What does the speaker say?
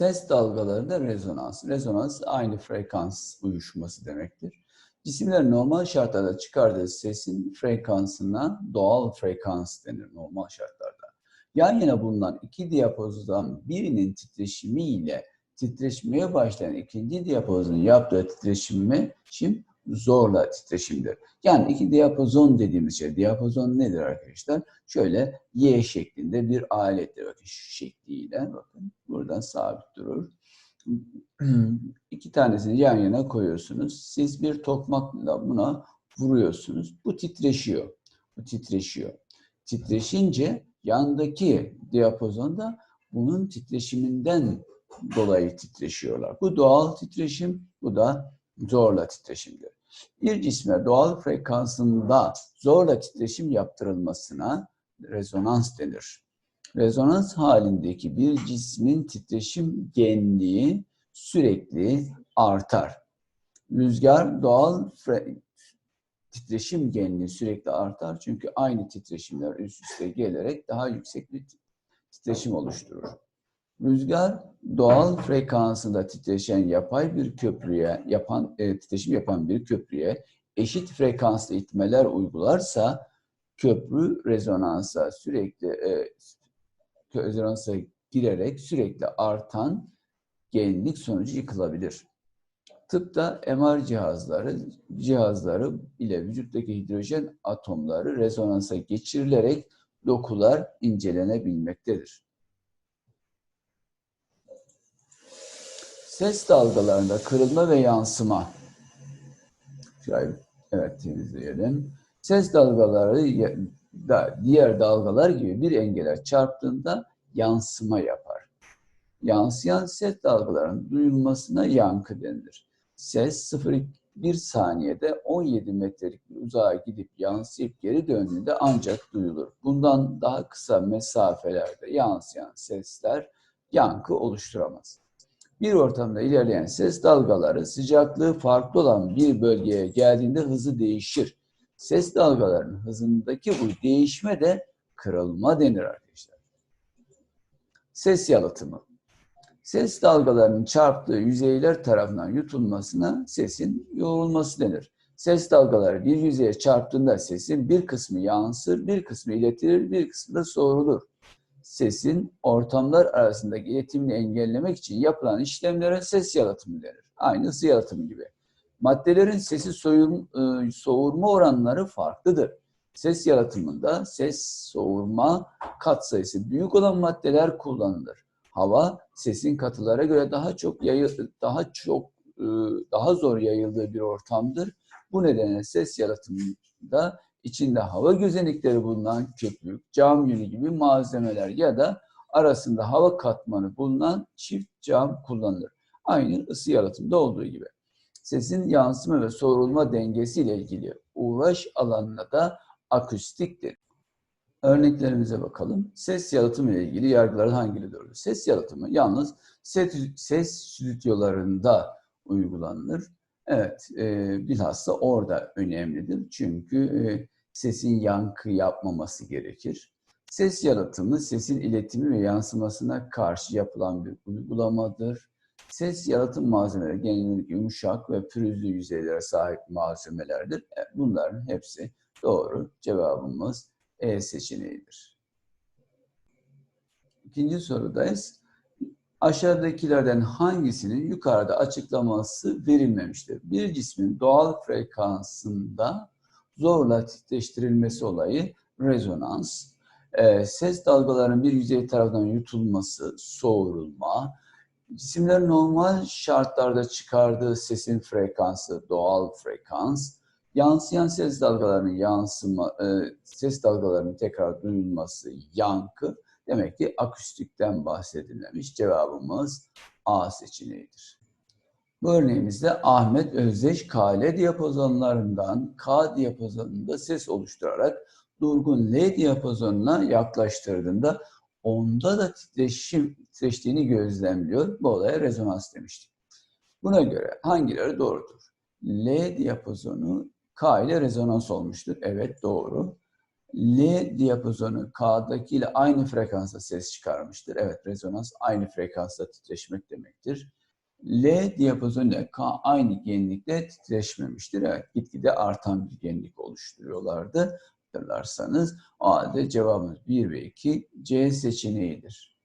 Ses dalgalarında rezonans. Rezonans aynı frekans uyuşması demektir. Cisimler normal şartlarda çıkardığı sesin frekansına doğal frekans denir normal şartlarda. Yan yana bulunan iki diyapozdan birinin titreşimi ile titreşmeye başlayan ikinci diyapozun yaptığı titreşimi şimdi zorla titreşimdir. Yani iki diyapozon dediğimiz şey, diyapozon nedir arkadaşlar? Şöyle Y şeklinde bir alettir. Bakın şu şekliyle bakın buradan sabit durur. İki tanesini yan yana koyuyorsunuz. Siz bir tokmakla buna vuruyorsunuz. Bu titreşiyor. Bu titreşiyor. Titreşince yandaki diyapozonda bunun titreşiminden dolayı titreşiyorlar. Bu doğal titreşim, bu da zorla titreşimdir. Bir cisme doğal frekansında zorla titreşim yaptırılmasına rezonans denir. Rezonans halindeki bir cismin titreşim genliği sürekli artar. Rüzgar doğal titreşim genliği sürekli artar çünkü aynı titreşimler üst üste gelerek daha yüksek bir titreşim oluşturur. Rüzgar doğal frekansında titreşen yapay bir köprüye yapan e, titreşim yapan bir köprüye eşit frekanslı itmeler uygularsa köprü rezonansa sürekli e, rezonansa girerek sürekli artan genlik sonucu yıkılabilir. Tıpta MR cihazları cihazları ile vücuttaki hidrojen atomları rezonansa geçirilerek dokular incelenebilmektedir. Ses dalgalarında kırılma ve yansıma. Şöyle, evet temizleyelim. Ses dalgaları da diğer dalgalar gibi bir engele çarptığında yansıma yapar. Yansıyan ses dalgalarının duyulmasına yankı denilir. Ses 0,1 saniyede 17 metrelik bir uzağa gidip yansıyıp geri döndüğünde ancak duyulur. Bundan daha kısa mesafelerde yansıyan sesler yankı oluşturamaz. Bir ortamda ilerleyen ses dalgaları sıcaklığı farklı olan bir bölgeye geldiğinde hızı değişir. Ses dalgalarının hızındaki bu değişme de kırılma denir arkadaşlar. Ses yalıtımı. Ses dalgalarının çarptığı yüzeyler tarafından yutulmasına sesin yoğrulması denir. Ses dalgaları bir yüzeye çarptığında sesin bir kısmı yansır, bir kısmı iletilir, bir kısmı da soğurulur sesin ortamlar arasındaki iletimini engellemek için yapılan işlemlere ses yalıtımı denir. Aynı ısı yalıtımı gibi. Maddelerin sesi soyun, e, soğurma oranları farklıdır. Ses yalıtımında ses soğurma katsayısı büyük olan maddeler kullanılır. Hava sesin katılara göre daha çok yayı, daha çok e, daha zor yayıldığı bir ortamdır. Bu nedenle ses yalıtımında içinde hava gözenikleri bulunan köpük, cam yünü gibi malzemeler ya da arasında hava katmanı bulunan çift cam kullanılır. Aynı ısı yalıtımda olduğu gibi. Sesin yansıma ve soğurulma dengesi ile ilgili uğraş alanına da akustiktir. Örneklerimize bakalım. Ses yalıtımı ile ilgili yargılar hangileri doğru? Ses yalıtımı yalnız ses, ses stüdyolarında uygulanır. Evet, e, bilhassa orada önemlidir. Çünkü e, sesin yankı yapmaması gerekir. Ses yalıtımı, sesin iletimi ve yansımasına karşı yapılan bir uygulamadır. Ses yalıtım malzemeleri genellikle yumuşak ve pürüzlü yüzeylere sahip malzemelerdir. E, bunların hepsi doğru. Cevabımız E seçeneğidir. İkinci sorudayız aşağıdakilerden hangisinin yukarıda açıklaması verilmemiştir? Bir cismin doğal frekansında zorla titreştirilmesi olayı rezonans, e, ses dalgalarının bir yüzey tarafından yutulması, soğurulma, cisimlerin normal şartlarda çıkardığı sesin frekansı doğal frekans, yansıyan ses dalgalarının yansıma, e, ses dalgalarının tekrar duyulması, yankı, Demek ki akustikten bahsedilmemiş. Cevabımız A seçeneğidir. Bu örneğimizde Ahmet Özdeş KL diyapazonlarından K diyapazonunda ses oluşturarak durgun L diyapazonuna yaklaştırdığında onda da titreşim titreştiğini gözlemliyor. Bu olaya rezonans demiştik. Buna göre hangileri doğrudur? L diyapazonu K ile rezonans olmuştur. Evet doğru. L diyapazonu K'daki ile aynı frekansta ses çıkarmıştır. Evet, rezonans aynı frekansta titreşmek demektir. L diyapazonu K aynı genlikte titreşmemiştir. Evet, gitgide artan bir genlik oluşturuyorlardı. Hatırlarsanız o halde cevabımız 1 ve 2 C seçeneğidir.